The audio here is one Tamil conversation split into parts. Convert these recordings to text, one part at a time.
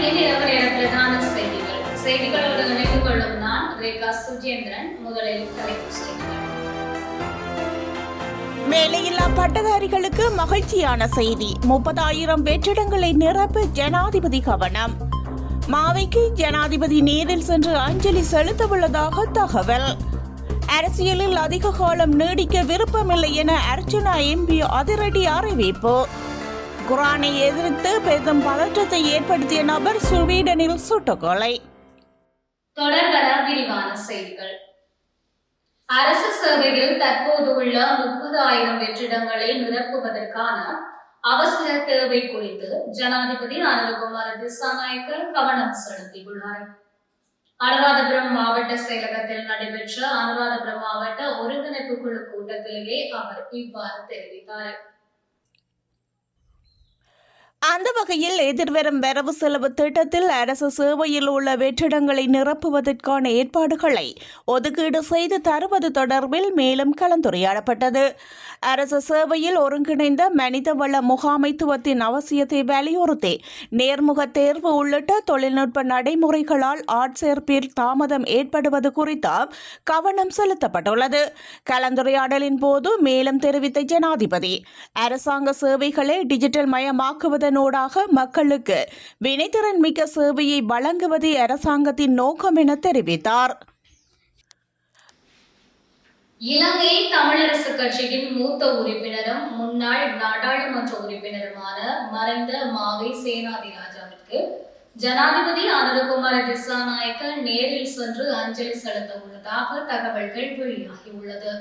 வணக்கம் இது இரவு பிரதான செய்திகள். செய்திகளோடு நினைவு கொள்ளும் நான் ரேகா சுஜேந்திரன் முதலில் தலைப்பு செய்திகள். வேலையில்லா பட்டதாரிகளுக்கு மகிழ்ச்சியான செய்தி. முப்பதாயிரம் வெற்றிடங்களை நிரப்ப ஜனாதிபதி கவனம். மாவைக்கு ஜனாதிபதி நேரில் சென்று அஞ்சலி செலுத்தவுள்ளதாக தகவல். அரசியலில் அதிக காலம் நீடிக்க விருப்பமில்லை என அர்ச்சனா எம்பி அதிரடி அறிவிப்பு. குரானை எதிர்த்து பெரும் பதற்றத்தை ஏற்படுத்திய நபர் சுவீடனில் சுட்டுக்கொலை. தொடர்வர விரிவான செய்திகள். அரசு சேவையில் தற்போது உள்ள முப்பது ஆயிரம் வெற்றிடங்களை நிரப்புவதற்கான அவசர தேவை குறித்து ஜனாதிபதி அனுரகுமார திசாநாயக்க கவனம் செலுத்தியுள்ளார். அனுராதபுரம் மாவட்ட செயலகத்தில் நடைபெற்ற அனுராதபுரம் மாவட்ட ஒருங்கிணைப்பு குழு கூட்டத்திலேயே அவர் இவ்வாறு தெரிவித்தார். அந்த வகையில் எதிர்வரும் வரவு செலவு திட்டத்தில் அரசு சேவையில் உள்ள வெற்றிடங்களை நிரப்புவதற்கான ஏற்பாடுகளை ஒதுக்கீடு செய்து தருவது தொடர்பில் மேலும் கலந்துரையாடப்பட்டது. அரசு சேவையில் ஒருங்கிணைந்த மனிதவள முகாமைத்துவத்தின் அவசியத்தை வலியுறுத்தி நேர்முக தேர்வு உள்ளிட்ட தொழில்நுட்ப நடைமுறைகளால் ஆட்சேர்ப்பில் தாமதம் ஏற்படுவது குறித்து கவனம் செலுத்தப்பட்டுள்ளது. கலந்துரையாடலின் போது மேலும் தெரிவித்த ஜனாதிபதி அரசாங்க சேவைகளை டிஜிட்டல் மயமாக்குவதனூடாக மக்களுக்கு வினைத்திறன் மிக்க சேவையை வழங்குவதே அரசாங்கத்தின் நோக்கம் என தெரிவித்தார். இலங்கை தமிழரசு கட்சியின் மூத்த உறுப்பினரும் முன்னாள் நாடாளுமன்ற உறுப்பினருமான மறைந்த மாவை சேனாதிராஜாவிற்கு ஜனாதிபதி அனுரகுமார திசாநாயக்க நேரில் சென்று அஞ்சலி செலுத்த உள்ளதாக தகவல்கள் வெளியாகியுள்ளது.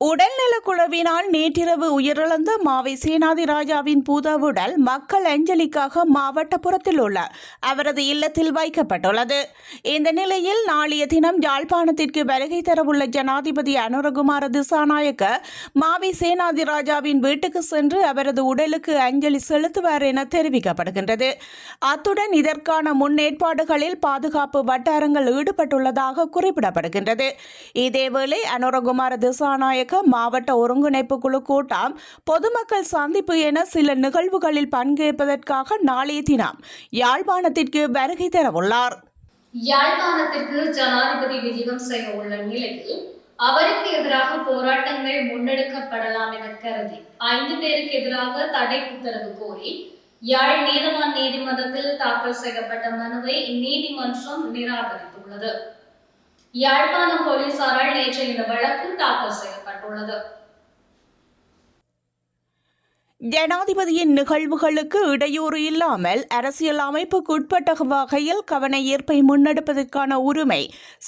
உடல்நலக் குழுவினால் நேற்றிரவு உயிரிழந்த மாவை சேனாதி ராஜாவின் பூதவுடல் மக்கள் அஞ்சலிக்காக மாவட்டப்புறத்தில் உள்ள அவரது இல்லத்தில் வைக்கப்பட்டுள்ளது. இந்த நிலையில் நாளைய தினம் யாழ்ப்பாணத்திற்கு வருகை தரவுள்ள ஜனாதிபதி அனுரகுமார திசாநாயக்க மாவை சேனாதி ராஜாவின் வீட்டுக்கு சென்று அவரது உடலுக்கு அஞ்சலி செலுத்துவார் என தெரிவிக்கப்படுகின்றது. அத்துடன் இதற்கான முன்னேற்பாடுகளில் பாதுகாப்பு வட்டாரங்கள் ஈடுபட்டுள்ளதாக குறிப்பிடப்படுகின்றது. இதேவேளை அனுரகுமார திசாநாயக்க மாவட்ட ஒருங்கிணைப்பு குழு கூட்டம் பொதுமக்கள் சந்திப்பு என சில நிகழ்வுகளில் பங்கேற்பதற்காக நாளைய தினம் யாழ்ப்பாணத்திற்கு வருகை தரவுள்ளார். யாழ்ப்பாணத்திற்கு ஜனாதிபதி விஜயம் செய்ய உள்ள நிலையில் அவருக்கு எதிராக போராட்டங்கள் முன்னெடுக்கப்படலாம் என கருதி ஐந்து பேருக்கு எதிராக தடை உத்தரவு கோரி யாழ் நீதவான் நீதிமன்றத்தில் தாக்கல் செய்யப்பட்ட மனுவை நீதிமன்றம் நிராகரித்துள்ளது. யாழ்ப்பாணம் போலீசாரால் நேற்று இந்த வழக்கு தாக்கல் செய்யப்பட்டுள்ளது. ஜனாதிபதியின் நிகழ்வுகளுக்கு இடையூறு இல்லாமல் அரசியல் அமைப்புக்குட்பட்ட வகையில் கவன ஈர்ப்பை முன்னெடுப்பதற்கான உரிமை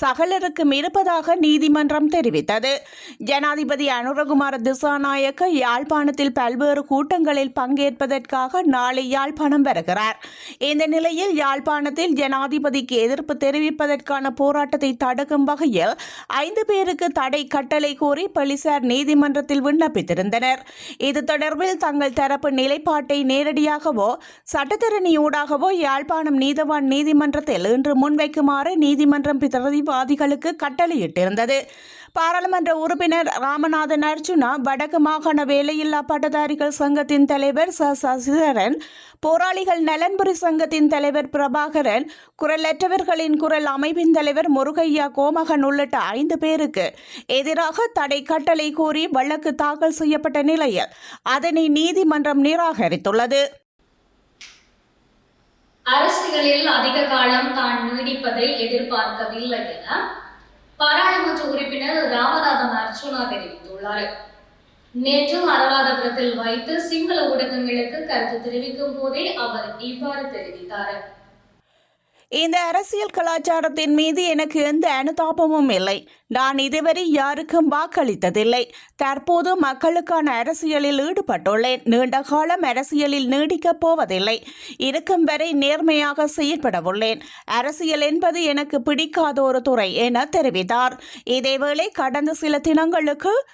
சகலருக்கும் இருப்பதாக நீதிமன்றம் தெரிவித்தது. ஜனாதிபதி அனுரகுமார திசாநாயக்க யாழ்ப்பாணத்தில் பல்வேறு கூட்டங்களில் பங்கேற்பதற்காக நாளை யாழ்ப்பாணம் வருகிறார். இந்த நிலையில் யாழ்ப்பாணத்தில் ஜனாதிபதிக்கு எதிர்ப்பு தெரிவிப்பதற்கான போராட்டத்தை தடுக்கும் வகையில் ஐந்து பேருக்கு தடை கட்டளை கோரி போலீசார் நீதிமன்றத்தில் விண்ணப்பித்திருந்தனர். இது தொடர்பில் தங்கள் தரப்பு நிலைப்பாட்டை நேரடியாகவோ சட்டத்தரணியூடாகவோ யாழ்ப்பாணம் நீதவான் நீதிமன்றத்தில் இன்று முன்வைக்குமாறு நீதிமன்றம் பிரதிவாதிகளுக்கு கட்டளையிட்டிருந்தது. பாராளுமன்ற உறுப்பினர் ராமநாதன் அர்ஜுனா வடக்கு மாகாண வேலையில்லா பட்டதாரிகள் சங்கத்தின் தலைவர் ச. சசிதரன் போராளிகள் நலன்புரி சங்கத்தின் தலைவர் பிரபாகரன் குரலற்றவர்களின் குரல் அமைப்பின் தலைவர் முருகையா கோமகன் உள்ளிட்ட ஐந்து பேருக்கு எதிராக தடை கட்டளை கோரி வழக்கு தாக்கல் செய்யப்பட்ட நிலையில் அதனை நீதிமன்றம் நிராகரித்துள்ளது. அரசுகளில் அதிக காலம் தான் நீடிப்பதை எதிர்பார்க்கவில்லை என பாராளுமன்ற உறுப்பினர் ராமநாதன் அர்ஜுனா தெரிவித்துள்ளார். நேற்று அனுராதபுரத்தில் வைத்து சிங்கள ஊடகங்களுக்கு கருத்து தெரிவிக்கும் போதே அவர் இவ்வாறு தெரிவித்தார். இந்த அரசியல் கலாச்சாரத்தின் மீது எனக்கு எந்த அனுதாபமும் இல்லை. நான் இதுவரை யாருக்கும் வாக்களித்ததில்லை. தற்போது மக்களுக்கான அரசியலில் ஈடுபட்டுள்ளேன். நீண்ட காலம் அரசியலில் நீடிக்கப் போவதில்லை. இருக்கும் வரை நேர்மையாக செயற்படவுள்ளேன். அரசியல் என்பது எனக்கு பிடிக்காத ஒரு துறை என தெரிவித்தார். இதேவேளை கடந்த சில தினங்களுக்கு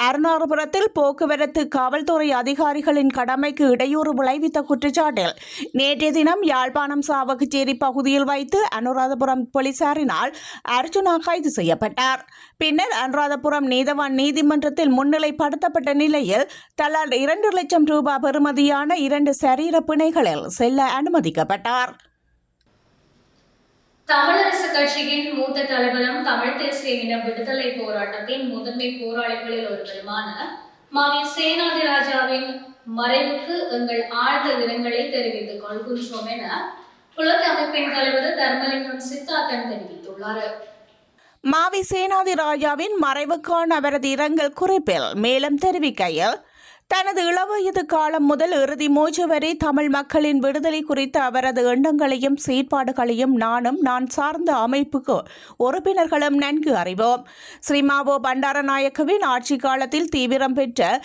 அருணாபுரத்தில் போக்குவரத்து காவல்துறை அதிகாரிகளின் கடமைக்கு இடையூறு விளைவித்த குற்றச்சாட்டில் நேற்றைய தினம் யாழ்ப்பாணம் சாவகச்சேரி பகுதியில் வைத்து அனுராதபுரம் போலீசாரினால் அர்ஜுனா கைது செய்யப்பட்டார். பின்னர் அனுராதபுரம் நீதவான் நீதிமன்றத்தில் முன்னிலைப்படுத்தப்பட்ட நிலையில் தலா இரண்டு லட்சம் ரூபாய் பெறுமதியான இரண்டு சரீர பிணைகளில் செல்ல அனுமதிக்கப்பட்டார். தமிழரசு கட்சியின் மூத்த தலைவரும் தமிழ் தேசிய இன விடுதலை போராட்டத்தின் முதன்மை போராளிகளில் ஒருவருமான மாவி சேனாதிராஜாவின் மறைவுக்கு எங்கள் ஆழ்ந்த இரங்கலை தெரிவித்துக் கொள்கின்றோம் என புலத் அமைப்பின் தலைவர் தர்மலிங்கம் சித்தார்த்தன் தெரிவித்துள்ளார். மாவி சேனாதி ராஜாவின் மறைவுக்கான அவரது இரங்கல் குறிப்பில் மேலும் தெரிவிக்கையில் தனது இளவயது காலம் முதல் இறுதி மூச்சு வரை தமிழ் மக்களின் விடுதலை குறித்த அவரது எண்ணங்களையும் செயற்பாடுகளையும் நானும் நான் சார்ந்த அமைப்புக்கு உறுப்பினர்களும் நன்கு அறிவோம். ஸ்ரீமாவோ பண்டாரநாயக்கவின் ஆட்சி காலத்தில் தீவிரம் பெற்ற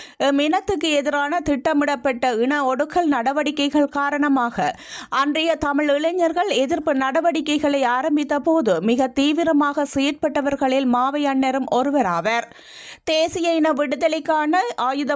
இனத்துக்கு எதிரான திட்டமிடப்பட்ட இன ஒடுக்கல் நடவடிக்கைகள் காரணமாக அன்றைய தமிழ் இளைஞர்கள் எதிர்ப்பு நடவடிக்கைகளை ஆரம்பித்த போது மிக தீவிரமாக செயற்பட்டவர்களில் மாவை அண்ணரும் ஒருவராவர். தேசிய இன விடுதலைக்கான ஆயுத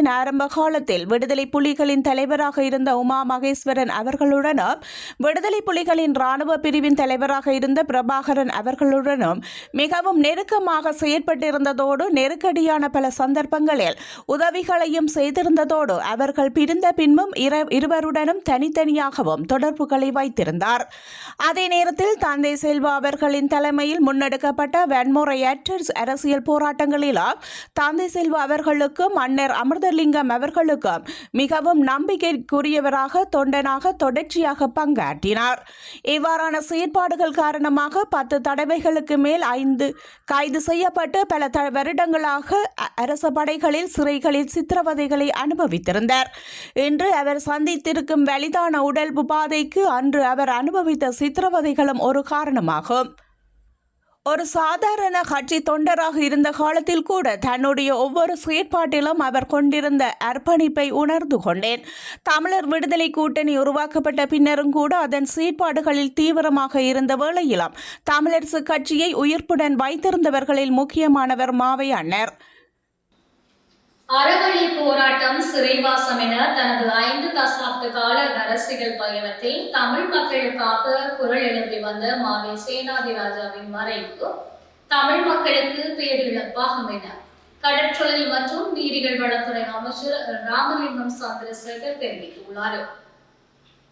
போராட்டத்தின் ஆரம்ப காலத்தில் விடுதலை புலிகளின் தலைவராக இருந்த உமா மகேஸ்வரன் அவர்களுடனும் விடுதலை புலிகளின் ராணுவ பிரிவின் தலைவராக இருந்த பிரபாகரன் அவர்களுடனும் மிகவும் நெருக்கமாக செயற்பட்டிருந்ததோடு நெருக்கடியான பல சந்தர்ப்பங்களில் உதவிகளையும் செய்திருந்ததோடு அவர்கள் பிரிந்த பின்பும் இருவருடனும் தனித்தனியாகவும் தொடர்புகளை வைத்திருந்தார். அதே நேரத்தில் தந்தை செல்வா அவர்களின் தலைமையில் முன்னெடுக்கப்பட்ட வன்முறையற்ற அரசியல் போராட்டங்களிலும் தந்தை செல்வா அவர்களுக்கும் மன்னர் அமிர்தலிங்கம் அவர்களுக்கும் மிகவும் நம்பிக்கைக்குரியவராக தொண்டனாக தொடர்ச்சியாக பங்காற்றினார். இவ்வாறான செயற்பாடுகள் காரணமாக பத்து தடவைகளுக்கு மேல் ஐந்து கைது செய்யப்பட்டு பல த வருடங்களாக அ- அரச படைகளில் சிறைகளில் சித்திரவதைகளை அனுபவித்திருந்தார். இன்று அவர் சந்தித்திருக்கும் வலிதான உடல் உபாதைக்கு அன்று அவர் அனுபவித்த சித்திரவதைகளும் ஒரு காரணமாகும். ஒரு சாதாரண கட்சி தொண்டராக இருந்த காலத்தில் கூட தன்னுடைய ஒவ்வொரு செயற்பாட்டிலும் அவர் கொண்டிருந்த அர்ப்பணிப்பை உணர்ந்து கொண்டேன். தமிழர் விடுதலை கூட்டணி உருவாக்கப்பட்ட பின்னரும் கூட அதன் செயற்பாடுகளில் தீவிரமாக இருந்த வேளையிலும் தமிழரசு கட்சியை உயிர்ப்புடன் வைத்திருந்தவர்களில் முக்கியமானவர் மாவை அண்ணர் அறவழி போராட்டம் சிறைவாசம் என தனது ஐந்து தசாப்த கால அரசியல் பயணத்தில் தமிழ் மக்களுக்காக குரல் எழுப்பி வந்த மாவே சேனாதிராஜாவின் மறைவு தமிழ் மக்களுக்கு பேரிழப்பாகும் என. கடற்றொழில் மற்றும் நீரிகள் வளத்துறை அமைச்சர் ராமலிங்கம் சந்திரசேகர் தெரிவித்துள்ளார்.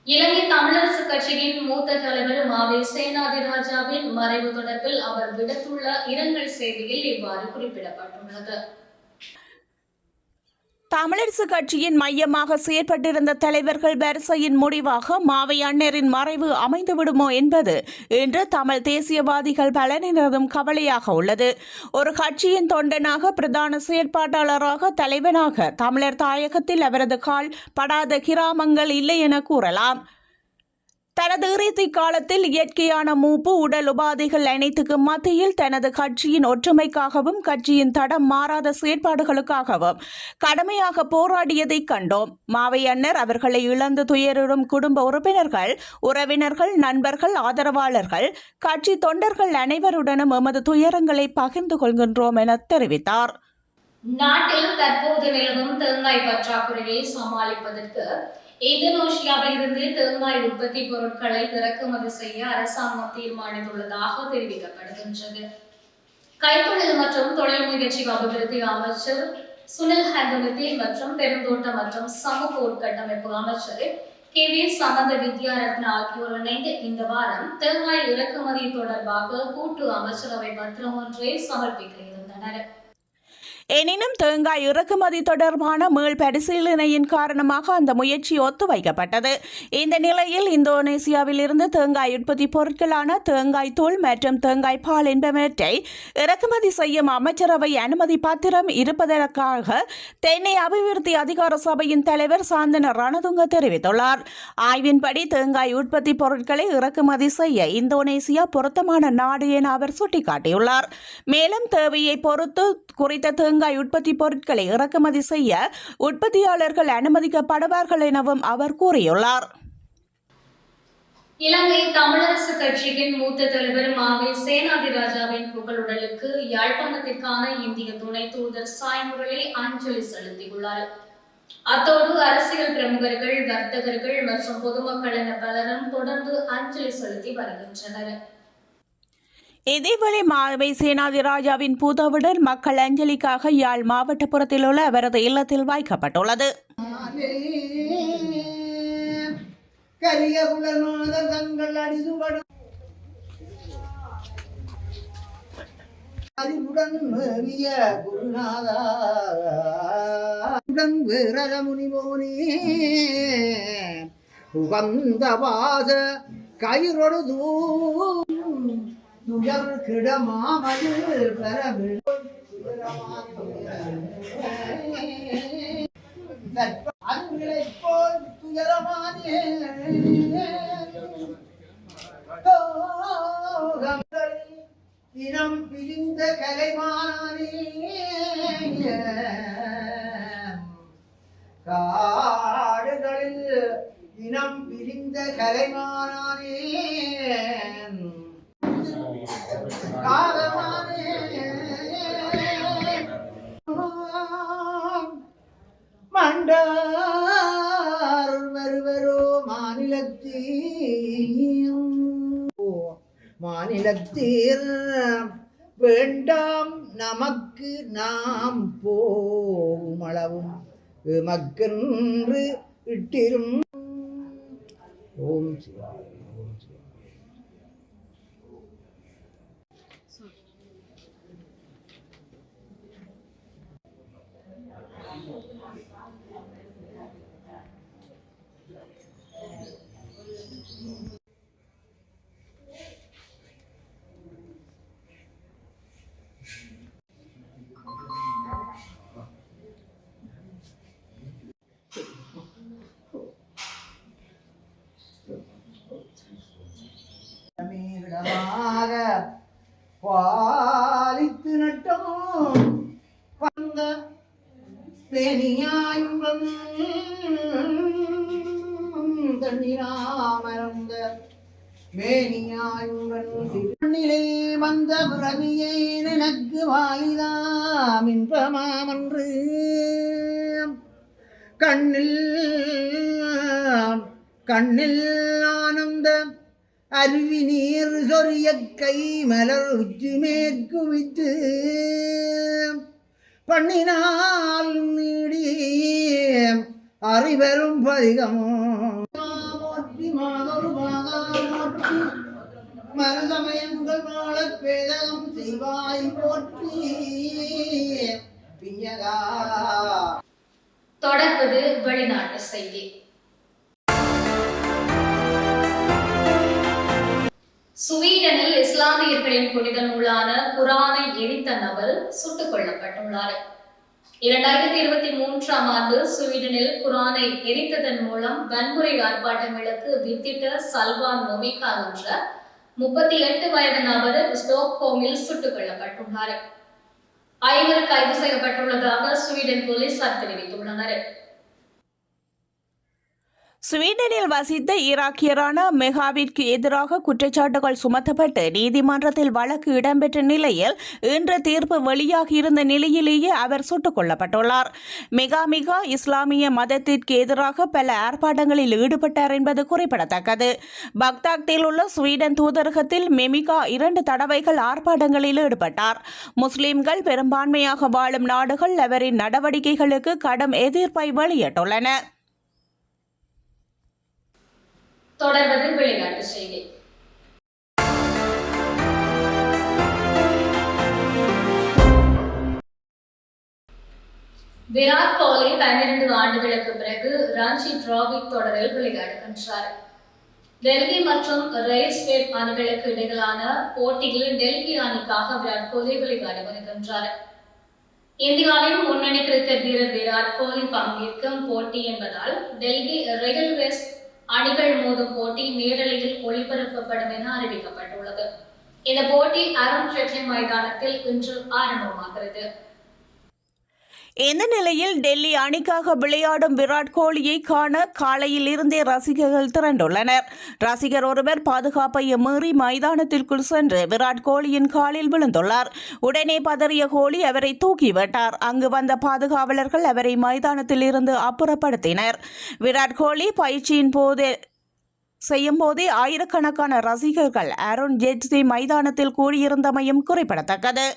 இலங்கை தமிழரசு கட்சியின் மூத்த தலைவர் மாவே சேனாதி ராஜாவின் மறைவு தொடர்பில் அவர் விடுத்துள்ள இரங்கல் செய்தியில் இவ்வாறு குறிப்பிடப்பட்டுள்ளது. தமிழரசு கட்சியின் மையமாக செயற்பட்டிருந்த தலைவர்கள் வரிசையின் முடிவாக மாவை அண்ணரின் மறைவு அமைந்துவிடுமோ என்பது இன்று தமிழ் தேசியவாதிகள் பலரினதும் கவலையாக உள்ளது. ஒரு கட்சியின் தொண்டனாக பிரதான செயற்பாட்டாளராக தலைவனாக தமிழர் தாயகத்தில் அவரது கால் படாத கிராமங்கள் இல்லை என கூறலாம். தனது இறுதி காலத்தில் இயற்கையான மூப்பு உடல் உபாதைகள் அனைத்துக்கும் மத்தியில் தனது கட்சியின் ஒற்றுமைக்காகவும் கட்சியின் தடம் மாறாத செயற்பாடுகளுக்காகவும் கடுமையாக போராடியதைக் கண்டோம். மாவை அண்ணர் அவர்களை இழந்து துயரிடும் குடும்ப உறுப்பினர்கள் உறவினர்கள் நண்பர்கள் ஆதரவாளர்கள் கட்சி தொண்டர்கள் அனைவருடனும் எமது துயரங்களை பகிர்ந்து கொள்கின்றோம் என தெரிவித்தார். நாட்டில் தற்போது நிலவும் தேங்காய் பற்றாக்குறையை சமாளிப்பதற்கு இந்தோனேஷியாவில் இருந்து தேங்காய் உற்பத்தி பொருட்களை இறக்குமதி செய்ய அரசாங்கம் தீர்மானித்துள்ளதாக தெரிவிக்கப்படுகின்றது கைத்தொழில் மற்றும் தொழில் முயற்சி அபிவிருத்தி அமைச்சர் சுனில் ஹந்தமித்தி மற்றும் பெருந்தோட்ட மற்றும் சமூக உட்கட்டமைப்பு அமைச்சர் கே வி சமந்த வித்யாரத்ன ஆகியோர் இணைந்து இந்த வாரம் தேங்காய் இறக்குமதி தொடர்பாக கூட்டு அமைச்சரவை பத்திரம் ஒன்றை சமர்ப்பிக்க இருந்தனர். எனினும் தேங்காய் இறக்குமதி தொடர்பான மீள் பரிசீலனையின் காரணமாக அந்த முயற்சி ஒத்துவைக்கப்பட்டது. இந்த நிலையில் இந்தோனேசியாவில் இருந்து தேங்காய் உற்பத்தி பொருட்களான தேங்காய் தூள் மற்றும் தேங்காய் பால் என்பவற்றை இறக்குமதி செய்யும் அமைச்சரவை அனுமதி பத்திரம் இருப்பதற்காக தென்னை அபிவிருத்தி அதிகார சபையின் தலைவர் சாந்தன ரணதுங்க தெரிவித்துள்ளார். ஆய்வின்படி தேங்காய் உற்பத்தி பொருட்களை இறக்குமதி செய்ய இந்தோனேசியா பொருத்தமான நாடு என அவர் சுட்டிக்காட்டியுள்ளார். மேலும் தேவையை பொறுத்து குறித்த தேங்காய் தேங்காய் உற்பத்தி பொருட்களை இறக்குமதி செய்ய உற்பத்தியாளர்கள் அனுமதிக்கப்படுவார்கள் எனவும் அவர் கூறியுள்ளார். இலங்கை தமிழரசு கட்சியின் மூத்த தலைவர் மாவை சேனாதிராஜாவின் புகழுடலுக்கு யாழ்ப்பாணத்திற்கான இந்திய துணை தூதர் சாய் முரளி அஞ்சலி செலுத்தியுள்ளார். அத்தோடு அரசியல் பிரமுகர்கள் வர்த்தகர்கள் மற்றும் பொதுமக்கள் என பலரும் தொடர்ந்து அஞ்சலி செலுத்தி வருகின்றனர். இதேவேளை மாவை சேனாதிராஜாவின் பூதவுடன் மக்கள் அஞ்சலிக்காக யாழ் மாவட்டப்புறத்தில் உள்ள அவரது இல்லத்தில் வாய்க்கப்பட்டுள்ளது கரிய உகந்த வாச துயர் கிடமாமது பரவில் போல் துயரமானே. இனம் பிரிந்த கலைமானே. காடுகளில் இனம் பிரிந்த கலைமானே. மண்டார் வருவரோ மாநிலத்தீர். மாநிலத்தீர். வேண்டாம் நமக்கு நாம் போகும் அளவும் எமக்கென்று இட்டிரும். ஓம் சிவாய். மேனியாயுடனிலே வந்த பிறவியே நினக்கு வாலிதாம் இன்பமாமன்று கண்ணில் கண்ணில் ஆனந்த அருவி நீர் சொரிய கை மலர் உச்சி மேற்குவித்து பண்ணினால் நீடி அறிவரும் பதிகமோ மருதமயங்கள் வாழ செய்வாய் போற்றி. பிஞகா தொடர்வது வெளிநாட்டு செய்தி. சுவீடனில் இஸ்லாமியர்களின் புனித நூலான குரானை எரித்த நபர் சுட்டுக் கொல்லப்பட்டுள்ளார். இரண்டாயிரத்தி இருபத்தி மூன்றாம் ஆண்டு சுவீடனில் குரானை எரித்ததன் மூலம் வன்முறை ஆர்ப்பாட்டங்களுக்கு வித்திட்ட சல்வான் மொமிகா என்ற முப்பத்தி எட்டு வயது நபர் ஸ்டோக்ஹோமில் சுட்டுக் கொல்லப்பட்டுள்ளார். ஐவர் கைது செய்யப்பட்டுள்ளதாக ஸ்வீடன் போலீசார் தெரிவித்துள்ளனர். ஸ்வீடனில் வசித்த ஈராக்கியரான மெகாவிற்கு எதிராக குற்றச்சாட்டுகள் சுமத்தப்பட்டு நீதிமன்றத்தில் வழக்கு இடம்பெற்ற நிலையில் இன்று தீர்ப்பு வெளியாகியிருந்த நிலையிலேயே அவர் சுட்டுக் கொல்லப்பட்டுள்ளார். மெகா மிகா இஸ்லாமிய மதத்திற்கு எதிராக பல ஆர்ப்பாட்டங்களில் ஈடுபட்டார் என்பது குறிப்பிடத்தக்கது. பக்தாக்தில் உள்ள ஸ்வீடன் தூதரகத்தில் மெமிகா இரண்டு தடவைகள் ஆர்ப்பாட்டங்களில் ஈடுபட்டார். முஸ்லிம்கள் பெரும்பான்மையாக வாழும் நாடுகள் அவரின் நடவடிக்கைகளுக்கு கடும் எதிர்ப்பை வெளியிட்டுள்ளன. தொடர்வது விளையாட்டு செய்தி. விராட் கோலி பன்னிரண்டு ஆண்டுகளுக்கு பிறகு ராஞ்சி டிராபிக் தொடரில் விளையாடுகின்றார். டெல்லி மற்றும் ரயில்வே அணிகளுக்கு இடையிலான போட்டியில் டெல்லி அணிக்காக விராட் கோலி விளையாடி வருகின்றார். இந்தியாவின் முன்னணி கிரிக்கெட் வீரர் விராட் கோலி பங்கேற்கும் போட்டி என்பதால் டெல்லி ரயில்வேஸ் அணிகள் மோதும் போட்டி நேரலையில் ஒளிபரப்பப்படும் என அறிவிக்கப்பட்டுள்ளது. இந்த போட்டி அருண் ஜெட்லி மைதானத்தில் இன்று ஆரம்பமாகிறது. இந்த நிலையில் டெல்லி அணிக்காக விளையாடும் விராட் கோலியை காண காலையில் இருந்தே ரசிகர்கள் திரண்டுள்ளனர். ரசிகர் ஒருவர் பாதுகாப்பை மீறி மைதானத்திற்குள் சென்று விராட் கோலியின் காலில் விழுந்துள்ளார். உடனே பதறிய கோலி அவரை தூக்கிவிட்டார். அங்கு வந்த பாதுகாவலர்கள் அவரை மைதானத்தில் இருந்து அப்புறப்படுத்தினர். விராட் கோலி பயிற்சியின் போது செய்யும் போதே ஆயிரக்கணக்கான ரசிகர்கள் அருண் ஜெட்ஜி மைதானத்தில் கூடியிருந்தமையும் குறிப்பிடத்தக்கது.